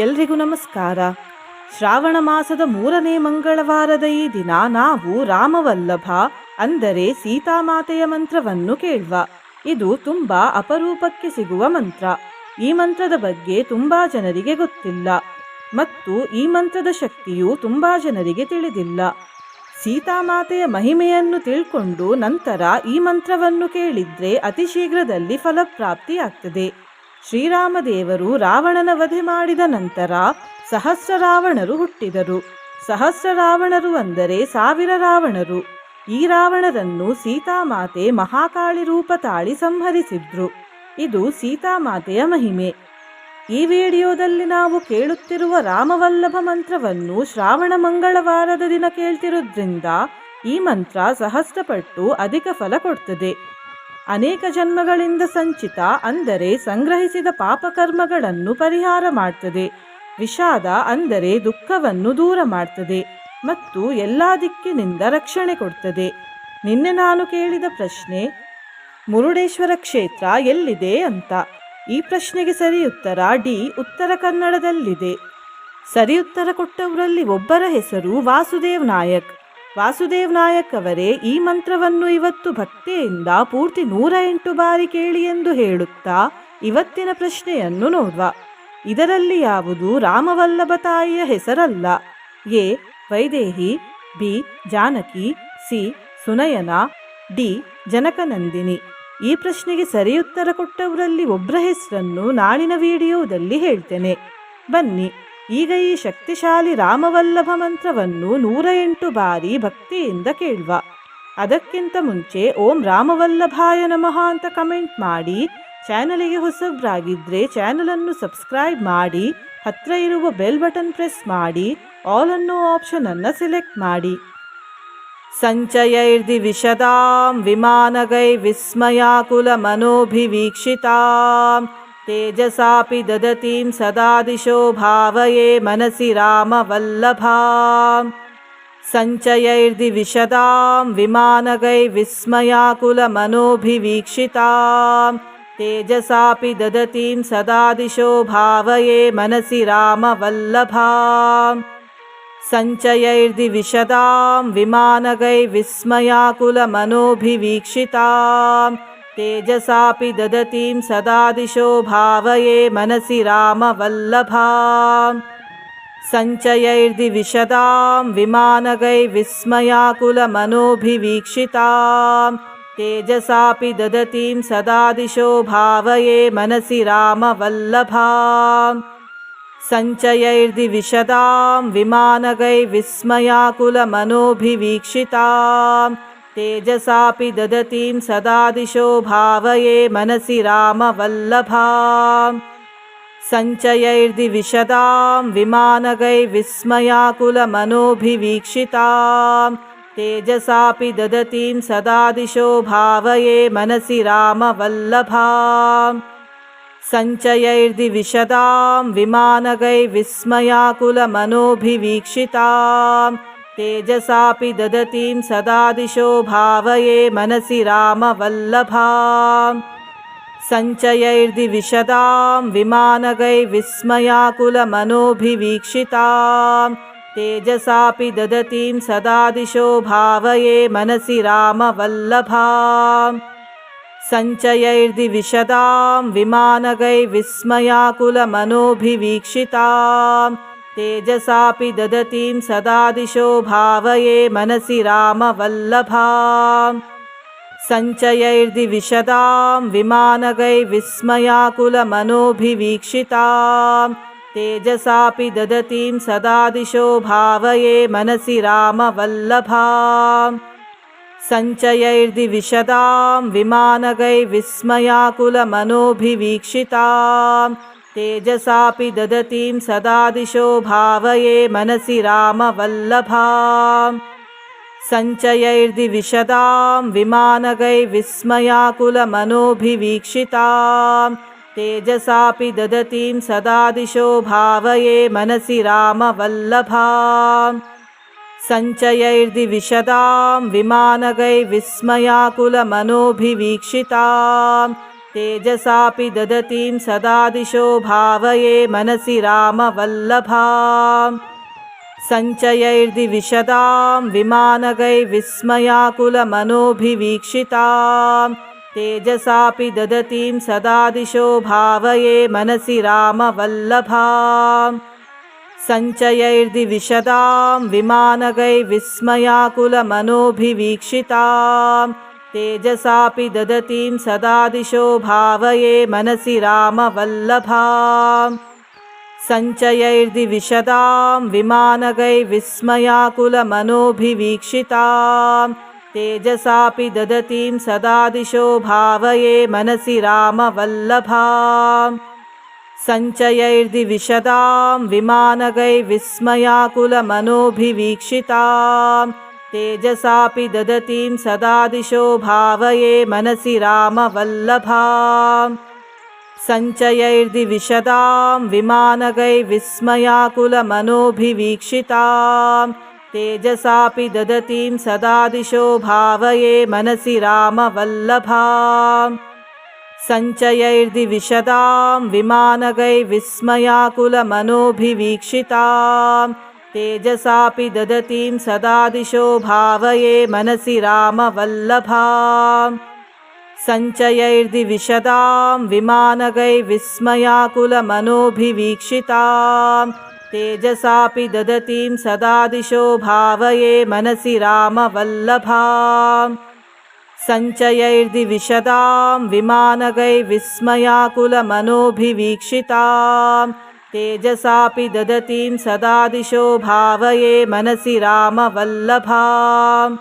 ಎಲ್ರಿಗೂ ನಮಸ್ಕಾರ. ಶ್ರಾವಣ ಮಾಸದ ಮೂರನೇ ಮಂಗಳವಾರದ ಈ ದಿನ ನಾವು ರಾಮವಲ್ಲಭ, ಅಂದರೆ ಸೀತಾಮಾತೆಯ ಮಂತ್ರವನ್ನು ಕೇಳುವ. ಇದು ತುಂಬಾ ಅಪರೂಪಕ್ಕೆ ಸಿಗುವ ಮಂತ್ರ. ಈ ಮಂತ್ರದ ಬಗ್ಗೆ ತುಂಬಾ ಜನರಿಗೆ ಗೊತ್ತಿಲ್ಲ. ಮತ್ತು ಈ ಮಂತ್ರದ ಶಕ್ತಿಯು ತುಂಬಾ ಜನರಿಗೆ ತಿಳಿದಿಲ್ಲ. ಸೀತಾಮಾತೆಯ ಮಹಿಮೆಯನ್ನು ತಿಳ್ಕೊಂಡು ನಂತರ ಈ ಮಂತ್ರವನ್ನು ಕೇಳಿದ್ರೆ ಅತಿ ಶೀಘ್ರದಲ್ಲಿ ಫಲಪ್ರಾಪ್ತಿಯಾಗ್ತದೆ. ಶ್ರೀರಾಮದೇವರು ರಾವಣನ ವಧೆ ಮಾಡಿದ ನಂತರ ಸಹಸ್ರ ರಾವಣರು ಹುಟ್ಟಿದರು. ಸಹಸ್ರ ರಾವಣರು ಅಂದರೆ ಸಾವಿರ ರಾವಣರು. ಈ ರಾವಣರನ್ನು ಸೀತಾಮಾತೆ ಮಹಾಕಾಳಿ ರೂಪ ತಾಳಿ ಸಂಹರಿಸಿದ್ರು. ಇದು ಸೀತಾಮಾತೆಯ ಮಹಿಮೆ. ಈ ವಿಡಿಯೋದಲ್ಲಿ ನಾವು ಕೇಳುತ್ತಿರುವ ರಾಮವಲ್ಲಭ ಮಂತ್ರವನ್ನು ಶ್ರಾವಣ ಮಂಗಳವಾರದ ದಿನ ಕೇಳ್ತಿರೋದ್ರಿಂದ ಈ ಮಂತ್ರ ಸಹಸ್ರಪಟ್ಟು ಅಧಿಕ ಫಲ ಕೊಡ್ತದೆ. ಅನೇಕ ಜನ್ಮಗಳಿಂದ ಸಂಚಿತ, ಅಂದರೆ ಸಂಗ್ರಹಿಸಿದ ಪಾಪಕರ್ಮಗಳನ್ನು ಪರಿಹಾರ ಮಾಡ್ತದೆ. ವಿಷಾದ, ಅಂದರೆ ದುಃಖವನ್ನು ದೂರ ಮಾಡ್ತದೆ ಮತ್ತು ಎಲ್ಲ ದಿಕ್ಕಿನಿಂದ ರಕ್ಷಣೆ ಕೊಡ್ತದೆ. ನಿನ್ನೆ ನಾನು ಕೇಳಿದ ಪ್ರಶ್ನೆ, ಮುರುಡೇಶ್ವರ ಕ್ಷೇತ್ರ ಎಲ್ಲಿದೆ ಅಂತ. ಈ ಪ್ರಶ್ನೆಗೆ ಸರಿ ಉತ್ತರ ಡಿ, ಉತ್ತರ ಕನ್ನಡದಲ್ಲಿದೆ. ಸರಿ ಉತ್ತರ ಕೊಟ್ಟವರಲ್ಲಿ ಒಬ್ಬರ ಹೆಸರು ವಾಸುದೇವ್ ನಾಯಕ್. ವಾಸುದೇವ್ ನಾಯಕ್ ಅವರೇ, ಈ ಮಂತ್ರವನ್ನು ಇವತ್ತು ಭಕ್ತಿಯಿಂದ ಪೂರ್ತಿ ನೂರ ಎಂಟು ಬಾರಿ ಕೇಳಿ ಎಂದು ಹೇಳುತ್ತಾ ಇವತ್ತಿನ ಪ್ರಶ್ನೆಯನ್ನು ನೋಡುವ. ಇದರಲ್ಲಿ ಯಾವುದು ರಾಮವಲ್ಲಭ ತಾಯಿಯ ಹೆಸರಲ್ಲ? A, Vaidehi, B, Janaki, C, Sunayana, D, Janakanandini. ಈ ಪ್ರಶ್ನೆಗೆ ಸರಿ ಉತ್ತರ ಕೊಟ್ಟವರಲ್ಲಿ ಒಬ್ಬರ ಹೆಸರನ್ನು ನಾಳಿನ ವಿಡಿಯೋದಲ್ಲಿ ಹೇಳ್ತೇನೆ. ಬನ್ನಿ. ಈಗ ಈ ಶಕ್ತಿಶಾಲಿ ರಾಮವಲ್ಲಭ ಮಂತ್ರವನ್ನು ನೂರ ಎಂಟು ಬಾರಿ ಭಕ್ತಿಯಿಂದ ಕೇಳುವ. ಅದಕ್ಕಿಂತ ಮುಂಚೆ ಓಂ ರಾಮವಲ್ಲಭಾಯ ನಮಃ ಅಂತ ಕಮೆಂಟ್ ಮಾಡಿ, ಚಾನಲಿಗೆ ಹೊಸಬ್ರಾಗಿದ್ದರೆ ಚಾನಲನ್ನು ಸಬ್ಸ್ಕ್ರೈಬ್ ಮಾಡಿ ಹತ್ತಿರ ಇರುವ ಬೆಲ್ ಬಟನ್ ಪ್ರೆಸ್ ಮಾಡಿ, ಆಲ್ ಅನ್ನೋ ಆಪ್ಷನನ್ನು ಸೆಲೆಕ್ಟ್ ಮಾಡಿ. ಸಂಚಯ ಇರ್ದಿ ವಿಷದಾಂ, ವಿಮಾನಗೈ ವಿಸ್ಮಯಾಕುಲ ಮನೋಭಿವೀಕ್ಷಿತಾಂ. तेजसापि ददतीं सदा दिशो भावये मनसि रामवल्लभाम्। सञ्चयैर्दि विशदां विमानगै विस्मयाकुलमनोभिवीक्षितां तेजसापि ददतीं सदा दिशो भावये मनसि रामवल्लभाम्। सञ्चयैर्दि विशदां विमानगै विस्मयाकुलमनोभिवीक्षितां तेजसापि ददतीं सदा दिशो भावये मनसि रामवल्लभाम् सञ्चयैर्दि विशदां विमानगै विस्मयाकुलमनोभिवीक्षितां तेजसापि ददतीं सदा दिशो भावये मनसि रामवल्लभाम् सञ्चयैर्दि विशदां विमानगै विस्मयाकुलमनोभिवीक्षितां तेजसापि ददतीं सदा दिशो भावये मनसि रामवल्लभाम् सञ्चयैर्दि विशदां विमानगै विस्मयाकुलमनोभिवीक्षितां तेजसापि ददतीं सदा दिशो भावये मनसि रामवल्लभाम् सञ्चयैर्दि विशदां विमानगै विस्मयाकुलमनोभिवीक्षितां तेजसापि ददतीं सदा दिशो भावये मनसि रामवल्लभाम् सञ्चयैर्दि विशदां विमानगै तेजसापि ददतीं सदा दिशो भावये मनसि रामवल्लभाम् सञ्चयैर्दि विशदां विमानगै विस्मयाकुलमनोभिवीक्षितां तेजसापि ददतीं सदा दिशो भावये मनसि रामवल्लभाम् सञ्चयैर्दि विशदां विमानगै विस्मयाकुलमनोभिवीक्षितां तेजसापि ददतीं सदा दिशो भावये मनसि रामवल्लभाम् सञ्चयैर्दि विशदां विमानगै विस्मयाकुलमनोभिवीक्षितां तेजसापि ददतीं सदा दिशो भावये मनसि रामवल्लभाम्। सञ्चयैर्दिविशदां विमानगैर्विस्मयाकुलमनोभिवीक्षितां तेजसापि ददतीं सदा दिशो भावये मनसि रामवल्लभाम्। सञ्चयैर्दिविशदां विमानगैर्विस्मयाकुलमनोभिवीक्षितां तेजसापि ददतीं सदा दिशो भावये मनसि रामवल्लभाम् सञ्चयैर्दिविशदां विमानगैर्विस्मयाकुलमनोभिवीक्षितां तेजसापि ददतीं सदा दिशो भावये मनसि रामवल्लभाम् सञ्चयैर्दिविशदां विमानगैर्विस्मयाकुलमनोभिवीक्षितां तेजसापि ददतीं सदा दिशो भावये मनसि रामवल्लभाम् सञ्चयैर्दिविशदां विमानगैर्विस्मयाकुलमनोभिवीक्षितां तेजसापि ददतीं सदा दिशो भावये मनसि रामवल्लभाम् सञ्चयैर्दिविशदां विमानगैर्विस्मयाकुलमनोभिवीक्षितां तेजसापि ददतीं सदा दिशो भावये मनसि रामवल्लभाम् सञ्चयैर्दिविशदां विमानगैर्विस्मयाकुलमनोभिवीक्षितां तेजसापि ददतीं सदा दिशो भावये मनसि रामवल्लभाम् सञ्चयैर्दिविशदां विमानगैर्विस्मयाकुलमनोभिवीक्षितां तेजसापि ददतीं सदा दिशो भावये मनसि रामवल्लभाम् सञ्चयैर्दिविशदां विमानगैर्विस्मयाकुलमनोभिवीक्षितां तेजसापि ददतीं सदा दिशो भावये मनसि रामवल्लभाम् सञ्चयैर्दिविशदां विमानगैर्विस्मयाकुलमनोभिवीक्षितां तेजसापि ददतीं सदा दिशो भावये मनसि रामवल्लभाम्।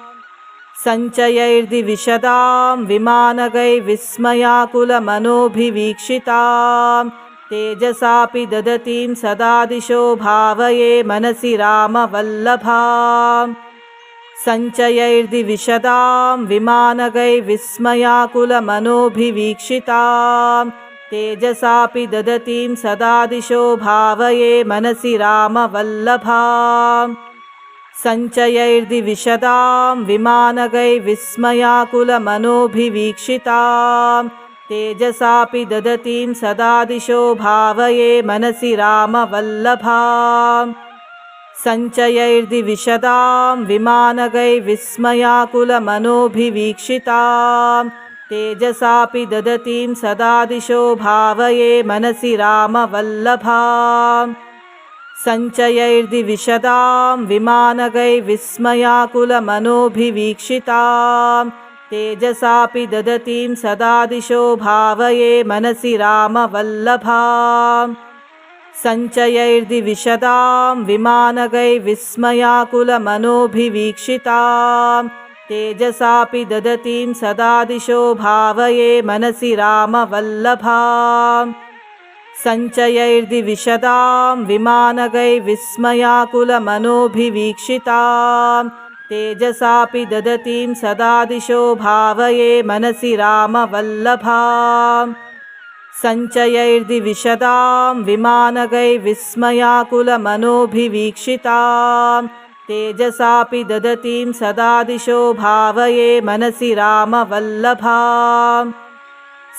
सञ्चयैर्दिविशदां विमानगैर्विस्मयाकुलमनोभिवीक्षितां तेजसापि ददतीं सदा दिशो भावये मनसि रामवल्लभाम्। सञ्चयैर्दिविशदां विमानगैर्विस्मयाकुलमनोभिवीक्षितां तेजसापि ददतीं सदा दिशो भावये मनसि रामवल्लभाम्। सञ्चयैर्दिविशदां विमानगैर्विस्मयाकुलमनोभिवीक्षितां तेजसापि ददतीं सदा दिशो भावये मनसि रामवल्लभाम्। सञ्चयैर्दिविशदां विमानगैर्विस्मयाकुलमनोभिवीक्षितां तेजसापि ददतीं सदा दिशो भावये मनसि रामवल्लभाम्। सञ्चयैर्दिविशदां विमानगैर्विस्मयाकुलमनोभिवीक्षितां तेजसापि ददतीं सदा दिशो भावये मनसि रामवल्लभाम्। सञ्चयैर्दिविशदां विमानगैर्विस्मयाकुलमनोभिवीक्षितां तेजसापि ददतीं सदा दिशो भावये मनसि रामवल्लभाम् सञ्चयैर्दिविशदां विमानगैर्विस्मयाकुलमनोभिवीक्षितां तेजसापि ददतीं सदा दिशो भावये मनसि रामवल्लभाम् सञ्चयैर्दिविशदां विमानगैर्विस्मयाकुलमनोभिवीक्षितां तेजसापि ददतीं सदा दिशो भावये मनसि रामवल्लभाम्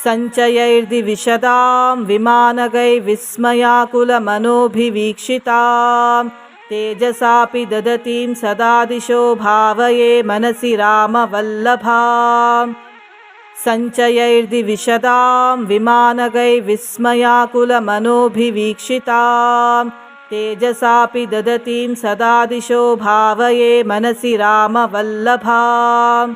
सञ्चयैर्दिविशदां विमानगैर्विस्मयाकुलमनोभिवीक्षितां तेजसापि ददतीं सदा दिशो भावये मनसि रामवल्लभाम् सञ्चयैर्दिविशदां विमानगैर्विस्मयाकुलमनोभिवीक्षितां तेजसापि ददतीं सदा दिशो भावये मनसि रामवल्लभाम्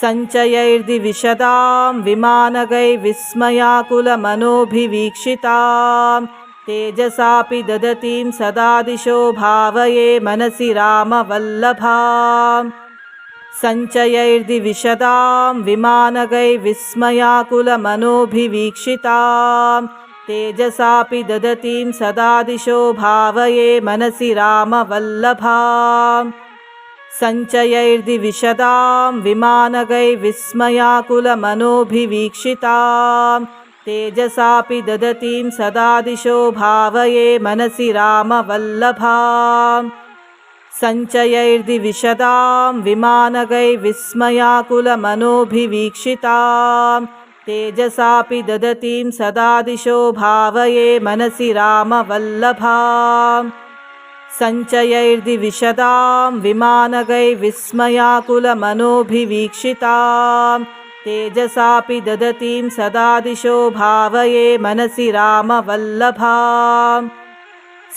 सञ्चयैर्दिविशदां विमानगैर्विस्मयाकुलमनोभिवीक्षितां तेजसापि ददतीं सदा दिशो भावये मनसि रामवल्लभाम् सञ्चयैर्दिविशदां विमानगैर्विस्मयाकुलमनोभिवीक्षितां तेजसापि ददतीं सदा दिशो भावये मनसि रामवल्लभा सञ्चयैर्दिविशदां विमानगैर्विस्मयाकुलमनोभिवीक्षितां तेजसापि ददतीं सदा दिशो भावये मनसि रामवल्लभा सञ्चयैर्दिविशदां विमानगैर्विस्मयाकुलमनोभिवीक्षितां तेजसापि ददतीं सदा दिशो भावये मनसि रामवल्लभा। सञ्चयैर्दिविशदां विमानगैर्विस्मयाकुलमनोभिवीक्षितां तेजसापि ददतीं सदा दिशो भावये मनसि रामवल्लभा।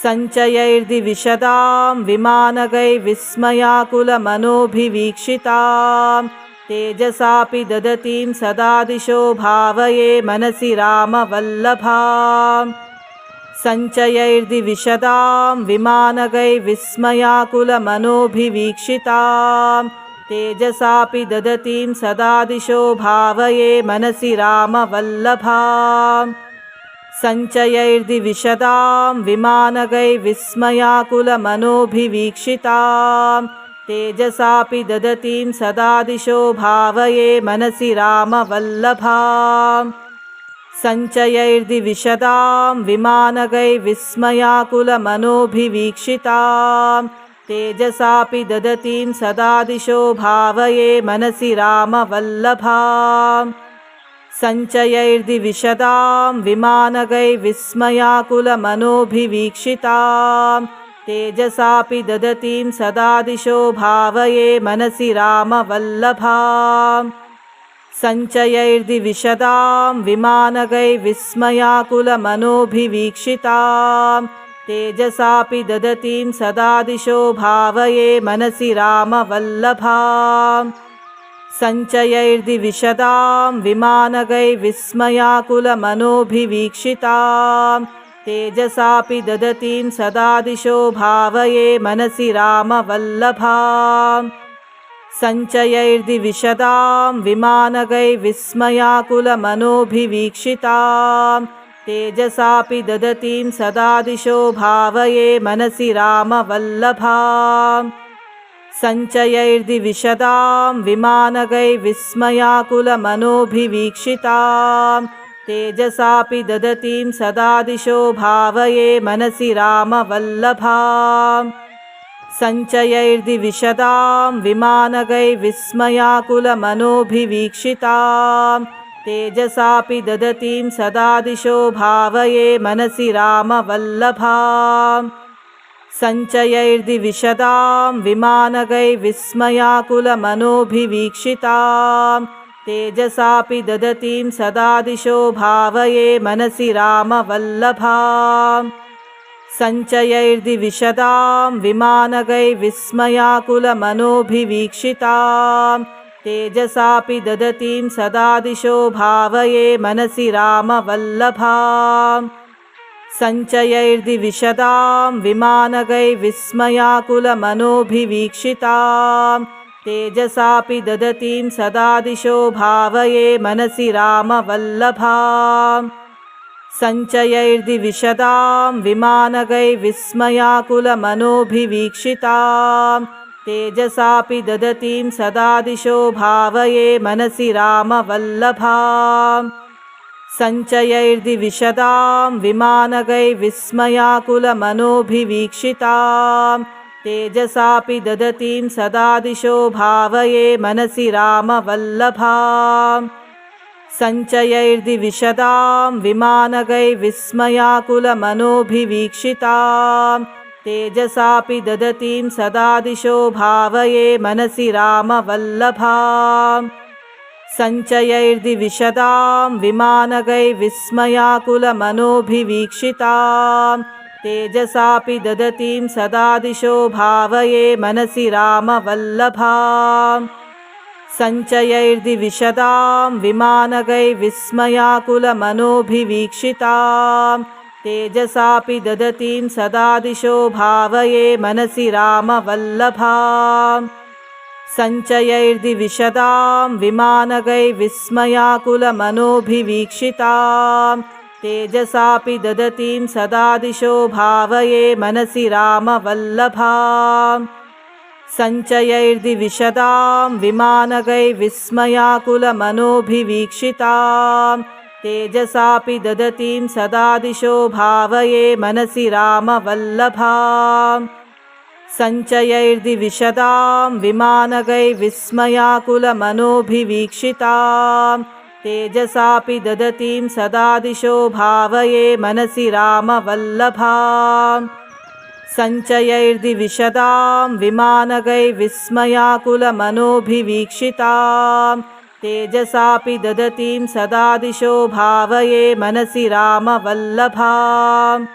सञ्चयैर्दिविशदां विमानगैर्विस्मयाकुलमनोभिवीक्षितां तेजसापि ददतीं सदा दिशो भावये मनसि रामवल्लभा। सञ्चयैर्दिविशदां विमानगैर्विस्मयाकुलमनोभिवीक्षितां तेजसापि ददतीं सदा दिशो भावये मनसि रामवल्लभा। सञ्चयैर्दिविशदां विमानगैर्विस्मयाकुलमनोभिवीक्षितां तेजसापि ददतीं सदा दिशो भावये मनसि रामवल्लभा। सञ्चयैर्दिविशदां विमानगैर्विस्मयाकुलमनोभिवीक्षितां तेजसापि ददतीं सदा दिशो भावये मनसि रामवल्लभा। सञ्चयैर्दिविशदां विमानगैर्विस्मयाकुलमनोभिवीक्षितां तेजसापि ददतीं सदा दिशो भावये मनसि रामवल्लभा। सञ्चयैर्दिविशदां विमानगैर्विस्मयाकुलमनोभिवीक्षितां तेजसापि ददतीं सदा दिशो भावये मनसि रामवल्लभा। सञ्चयैर्दिविशदां विमानगैर्विस्मयाकुलमनोभिवीक्षितां तेजसापि ददतीं सदा दिशो भावये मनसि रामवल्लभा। सञ्चयैर्दिविशदां विमानगैर्विस्मयाकुलमनोभिवीक्षितां तेजसापि ददतीं सदा दिशो भावये मनसि रामवल्लभा। सञ्चयैर्दिविशदां विमानगैर्विस्मयाकुलमनोभिवीक्षितां तेजसापि ददतीं सदा दिशो भावये मनसि रामवल्लभा। सञ्चयैर्दिविशदां विमानगैर्विस्मयाकुलमनोभिवीक्षितां तेजसापि ददतीं सदा दिशो भावये मनसि रामवल्लभा। सञ्चयैर्दिविशदां विमानगैर्विस्मयाकुलमनोभिवीक्षितां तेजसापि ददतीं सदा दिशो भावये मनसि रामवल्लभा। सञ्चयैर्दिविशदां विमानगैर्विस्मयाकुलमनोभिवीक्षितां तेजसापि ददतीं सदा दिशो भावये मनसि रामवल्लभा। सञ्चयैर्दिविशदां विमानगैर्विस्मयाकुलमनोभिवीक्षितां तेजसापि ददतीं सदा दिशो भावये मनसि रामवल्लभा। सञ्चयैर्दिविशदां विमानगैर्विस्मयाकुलमनोभिवीक्षितां तेजसापि ददतीं सदा दिशो भावये मनसि रामवल्लभा। सञ्चयैर्दिविशदां विमानगैर्विस्मयाकुलमनोभिवीक्षितां तेजसापि ददतीं सदा दिशो भावये मनसि रामवल्लभा। सञ्चयैर्दिविशदां विमानगैर्विस्मयाकुलमनोभिवीक्षितां तेजसापि ददतीं सदा दिशो भावये मनसि रामवल्लभा। सञ्चयैर्दिविशदां विमानगैर्विस्मयाकुलमनोभिवीक्षितां तेजसापि ददतीं सदा दिशो भावये मनसि रामवल्लभा सञ्चयैर्दिविशदां विमानगैर्विस्मयाकुलमनोभिवीक्षितां तेजसापि ददतीं सदा दिशो भावये मनसि रामवल्लभा सञ्चयैर्दिविशदां विमानगैर्विस्मयाकुलमनोभिवीक्षितां तेजसापि ददतीं सदा दिशो भावये मनसि रामवल्लभाम्। सञ्चयैर्दिविशदां विमानगैर्विस्मयाकुलमनोभिवीक्षितां तेजसापि ददतीं सदा दिशो भावये मनसि रामवल्लभाम्। सञ्चयैर्दिविशदां विमानगैर्विस्मयाकुलमनोभिवीक्षितां तेजसापि ददतीं सदा दिशो भावये मनसि रामवल्लभाम् सञ्चयैर्दिविशदां विमानगैर्विस्मयाकुलमनोभिवीक्षितां तेजसापि ददतीं सदा दिशो भावये मनसि रामवल्लभाम्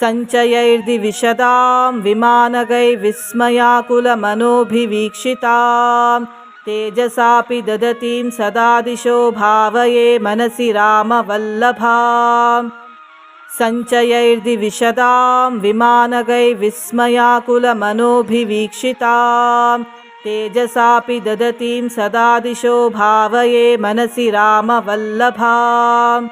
सञ्चयैर्दिविशदां विमानगैर्विस्मयाकुलमनोभिवीक्षितां तेजसापि ददतीं सदा दिशो भावये मनसि रामवल्लभाम्। सञ्चयैर्दिविशदां विमानगैर्विस्मयाकुलमनोभिवीक्षितां तेजसापि ददतीं सदा दिशो भावये मनसि रामवल्लभाम्।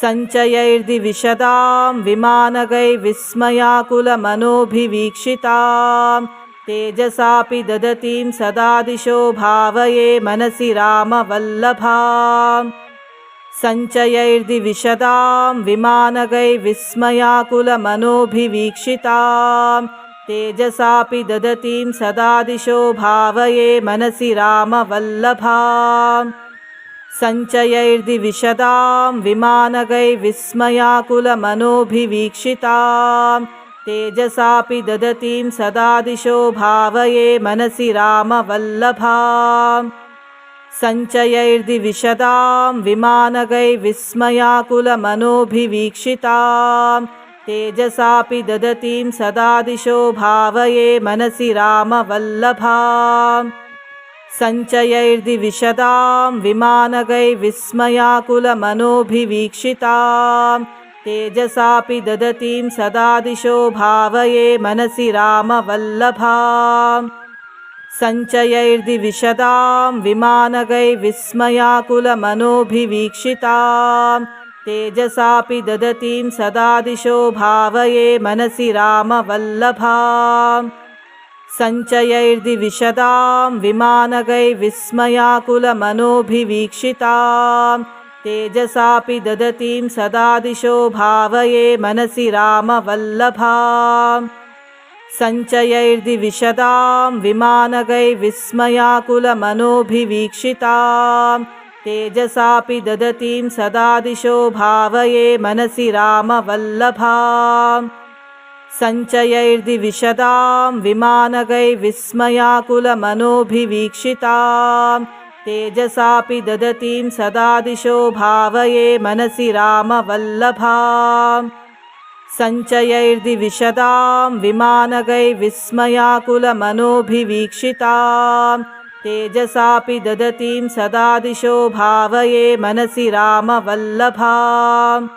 सञ्चयैर्दिविशदां विमानगैर्विस्मयाकुलमनोभिवीक्षितां तेजसापि ददतीं सदा दिशो भावये मनसि रामवल्लभाम्। सञ्चयैर्दिविशदां विमानगैर्विस्मयाकुलमनोभिवीक्षितां तेजसापि ददतीं सदा दिशो भावये मनसि रामवल्लभाम्। सञ्चयैर्दिविशदां विमानगैर्विस्मयाकुलमनोभिवीक्षितां तेजसापि ददतीं सदा दिशो भावये मनसि रामवल्लभाम् सञ्चयैर्दिविशदां विमानगैर्विस्मयाकुलमनोभिवीक्षितां तेजसापि ददतीं सदा दिशो भावये मनसि रामवल्लभाम् सञ्चयैर्दिविशदां विमानगैर्विस्मयाकुलमनोभिवीक्षितां तेजसापि ददतीं सदा दिशो भावये मनसि रामवल्लभाम् सञ्चयैर्दिविशदां विमानगैर्विस्मयाकुलमनोभिवीक्षितां तेजसापि ददतीं सदा दिशो भावये मनसि रामवल्लभाम् सञ्चयैर्दिविशदां विमानगैर्विस्मयाकुलमनोभिवीक्षितां तेजसापि ददतीं सदा दिशो भावये मनसि रामवल्लभाम् सञ्चयैर्दिविशदां विमानगैर्विस्मयाकुलमनोभिवीक्षितां तेजसापि ददतीं सदा दिशो भावये मनसि रामवल्लभाम् सञ्चयैर्दिविशदां विमानगैर्विस्मयाकुलमनोभिवीक्षितां तेजसापि ददतीं सदा दिशो भावये मनसि रामवल्लभाम्। सञ्चयैर्दिविशदां विमानगैर्विस्मयाकुलमनोभिवीक्षितां तेजसापि ददतीं सदा दिशो भावये मनसि रामवल्लभाम्।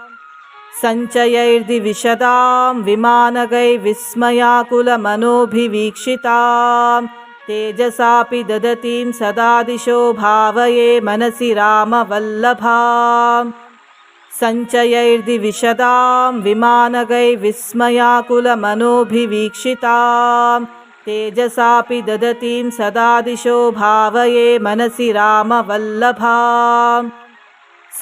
सञ्चयैर्दिविशदां विमानगैर्विस्मयाकुलमनोभिवीक्षितां तेजसापि ददतीं सदा दिशो भावये मनसि रामवल्लभाम् सञ्चयैर्दिविशदां विमानगैर्विस्मयाकुलमनोभिवीक्षितां तेजसापि ददतीं सदा दिशो भावये मनसि रामवल्लभाम्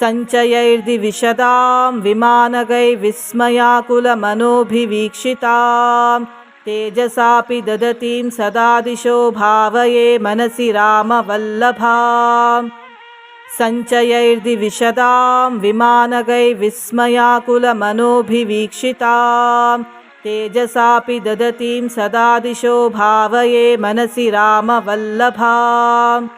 सञ्चयैर्दिविशदां विमानगैर्विस्मयाकुलमनोभिवीक्षितां तेजसापि ददतीं सदा दिशो भावये मनसि रामवल्लभाम् सञ्चयैर्दिविशदां विमानगैर्विस्मयाकुलमनोभिवीक्षितां तेजसापि ददतीं सदा दिशो भावये मनसि रामवल्लभाम्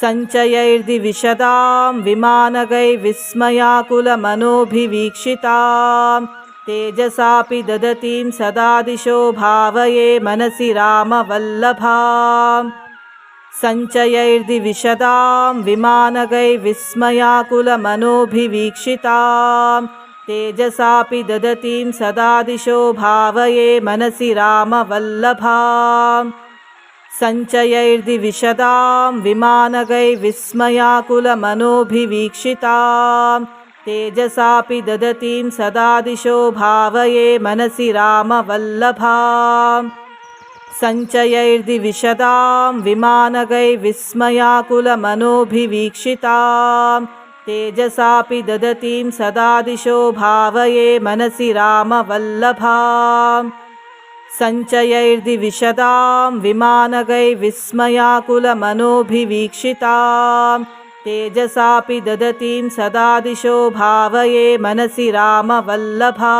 सञ्चयैर्दिविशदां विमानगैर्विस्मयाकुलमनोभिवीक्षितां तेजसापि ददतीं सदा दिशो भावये मनसि रामवल्लभाम् सञ्चयैर्दिविशदां विमानगैर्विस्मयाकुलमनोभिवीक्षितां तेजसापि ददतीं सदा दिशो भावये मनसि रामवल्लभाम् सञ्चयैर्दिविशदां विमानगैर्विस्मयाकुलमनोभिवीक्षितां तेजसापि ददतीं सदा दिशो भावये मनसि रामवल्लभा। सञ्चयैर्दिविशदां विमानगैर्विस्मयाकुलमनोभिवीक्षितां तेजसापि ददतीं सदा दिशो भावये मनसि रामवल्लभा। सञ्चयैर्दिविशदां विमानगैर्विस्मयाकुलमनोभिवीक्षितां तेजसापि ददतीं सदा दिशो भावये मनसि रामवल्लभा।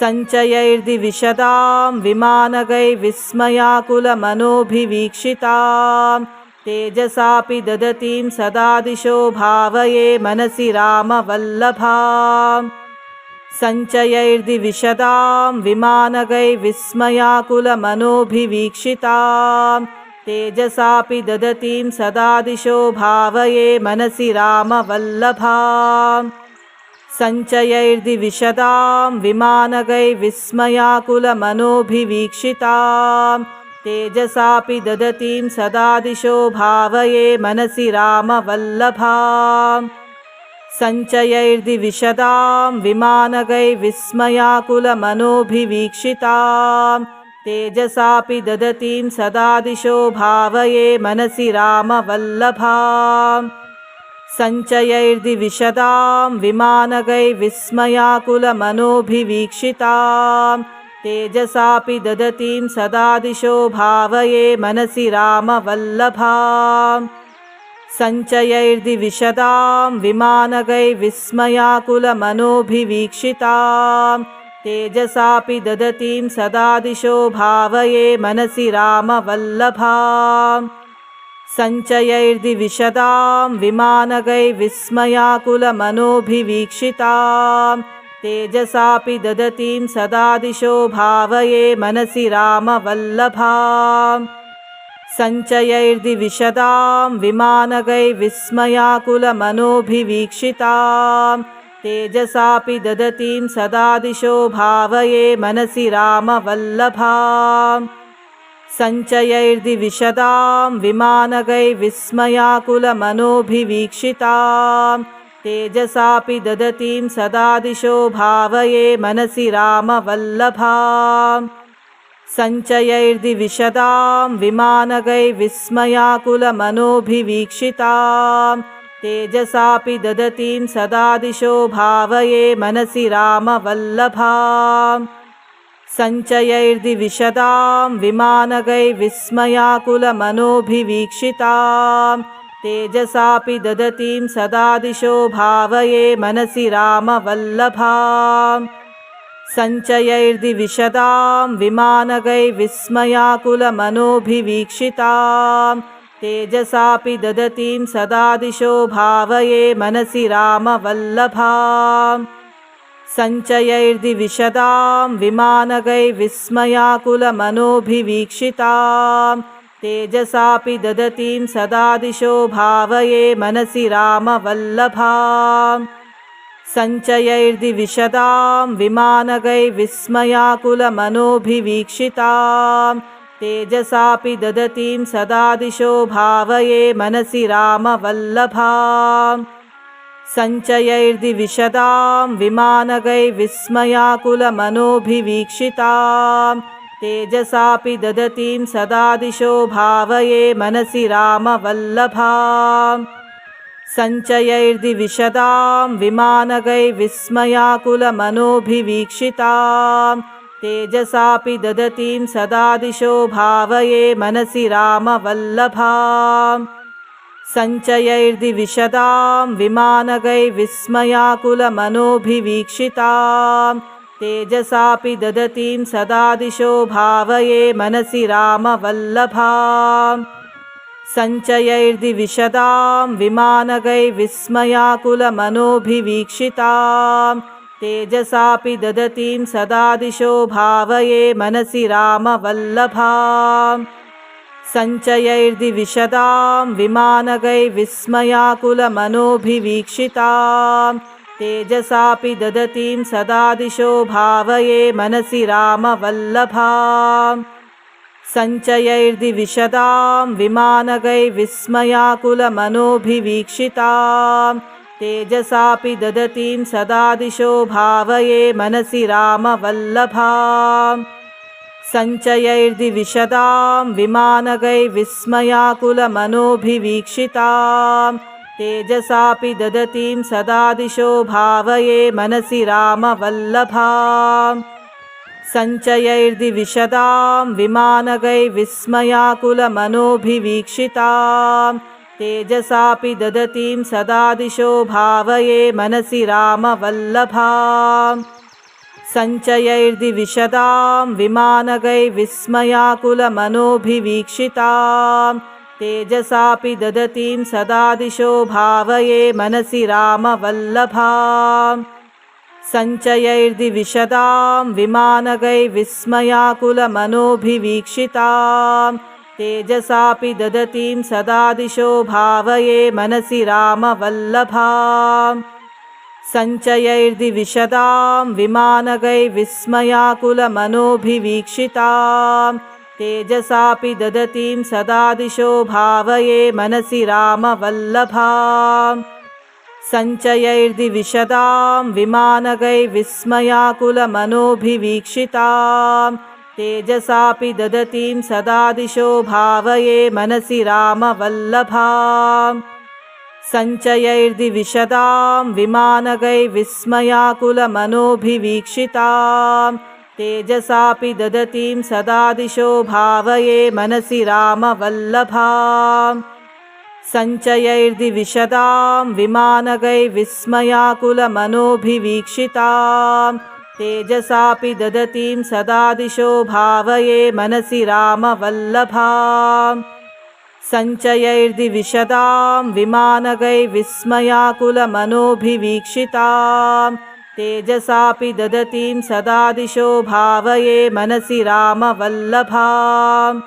सञ्चयैर्दिविशदां विमानगैर्विस्मयाकुलमनोभिवीक्षितां तेजसापि ददतीं सदा दिशो भावये मनसि रामवल्लभा। सञ्चयैर्दिविशदां विमानगैर्विस्मयाकुलमनोभिवीक्षितां तेजसापि ददतीं सदा दिशो भावये मनसि रामवल्लभा। सञ्चयैर्दिविशदां विमानगैर्विस्मयाकुलमनोभिवीक्षितां तेजसापि ददतीं सदा दिशो भावये मनसि रामवल्लभा। सञ्चयैर्दिविशदां विमानगैर्विस्मयाकुलमनोभिवीक्षितां तेजसापि ददतीं सदा दिशो भावये मनसि रामवल्लभा। सञ्चयैर्दिविशदां विमानगैर्विस्मयाकुलमनोभिवीक्षितां तेजसापि ददतीं सदा दिशो भावये मनसि रामवल्लभा। सञ्चयैर्दिविशदां विमानगैर्विस्मयाकुलमनोभिवीक्षितां तेजसापि ददतीं सदा दिशो भावये मनसि रामवल्लभा। सञ्चयैर्दिविशदां विमानगैर्विस्मयाकुलमनोभिवीक्षितां तेजसापि ददतीं सदा दिशो भावये मनसि रामवल्लभा। सञ्चयैर्दिविशदां विमानगैर्विस्मयाकुलमनोभिवीक्षितां तेजसापि ददतीं सदा दिशो भावये मनसि रामवल्लभा सञ्चयैर्दिविशदां विमानगैर्विस्मयाकुलमनोभिवीक्षितां तेजसापि ददतीं सदा दिशो भावये मनसि रामवल्लभा सञ्चयैर्दिविशदां विमानगैर्विस्मयाकुलमनोभिवीक्षितां तेजसापि ददतीं सदा दिशो भावये मनसि रामवल्लभा सञ्चयैर्दिविशदां विमानगैर्विस्मयाकुलमनोभिवीक्षितां तेजसापि ददतीं सदा दिशो भावये मनसि रामवल्लभा सञ्चयैर्दिविशदां विमानगैर्विस्मयाकुलमनोभिवीक्षितां तेजसापि ददतीं सदा दिशो भावये मनसि रामवल्लभा सञ्चयैर्दिविशदां विमानगैर्विस्मयाकुलमनोभिवीक्षितां तेजसापि ददतीं सदा दिशो भावये मनसि रामवल्लभा सञ्चयैर्दिविशदां विमानगैर्विस्मयाकुलमनोभिवीक्षितां तेजसापि ददतीं सदा दिशो भावये मनसि रामवल्लभा सञ्चयैर्दिविशदां विमानगैर्विस्मयाकुलमनोभिवीक्षितां तेजसापि ददतीं सदा दिशो भावये मनसि रामवल्लभा सञ्चयैर्दिविशदां विमानगैर्विस्मयाकुलमनोभिवीक्षितां तेजसापि ददतीं सदा दिशो भावये मनसि रामवल्लभा सञ्चयैर्दिविशदां विमानगैर्विस्मयाकुलमनोभिवीक्षितां तेजसापि ददतीं सदा दिशो भावये मनसि रामवल्लभा सञ्चयैर्दिविशदां विमानगैर्विस्मयाकुलमनोभिवीक्षितां तेजसापि ददतीं सदा दिशो भावये मनसि रामवल्लभा सञ्चयैर्दिविशदां विमानगैर्विस्मयाकुलमनोभिवीक्षितां तेजसापि ददतीं सदा दिशो भावये मनसि रामवल्लभा सञ्चयैर्दिविशदां विमानगैर्विस्मयाकुलमनोभिवीक्षितां तेजसापि ददतीं सदा दिशो भावये मनसि रामवल्लभाम् सञ्चयैर्दिविशदां विमानगैर्विस्मयाकुलमनोभिवीक्षितां तेजसापि ददतीं सदा दिशो भावये मनसि रामवल्लभाम् सञ्चयैर्दिविशदां विमानगैर्विस्मयाकुलमनोभिवीक्षितां तेजसापि ददतीं सदा दिशो भावये मनसि रामवल्लभाम् सञ्चयैर्दिविशदां विमानगैर्विस्मयाकुलमनोभिवीक्षितां तेजसापि ददतीं सदा दिशो भावये मनसि रामवल्लभाम् सञ्चयैर्दिविशदां विमानगैर्विस्मयाकुलमनोभिवीक्षितां तेजसापि ददतीं सदा दिशो भावये मनसि रामवल्लभाम् सञ्चयैर्दिविशदां विमानगैर्विस्मयाकुलमनोभिवीक्षितां तेजसापि ददतीं सदा दिशो भावये मनसि रामवल्लभाम् सञ्चयैर्दिविशदां विमानगैर्विस्मयाकुलमनोभिवीक्षितां तेजसापि ददतीं सदा दिशो भावये मनसि रामवल्लभाम्। सञ्चयैर्दिविशदां विमानगैर्विस्मयाकुलमनोभिवीक्षितां तेजसापि ददतीं सदा दिशो भावये मनसि रामवल्लभाम्। सञ्चयैर्दिविशदां विमानगैर्विस्मयाकुलमनोभिवीक्षितां तेजसापि ददतीं सदा दिशो भावये मनसि रामवल्लभाम्। सञ्चयैर्दिविशदां विमानगैर्विस्मयाकुलमनोभिवीक्षितां तेजसापि ददतीं सदा दिशो भावये मनसि रामवल्लभाम्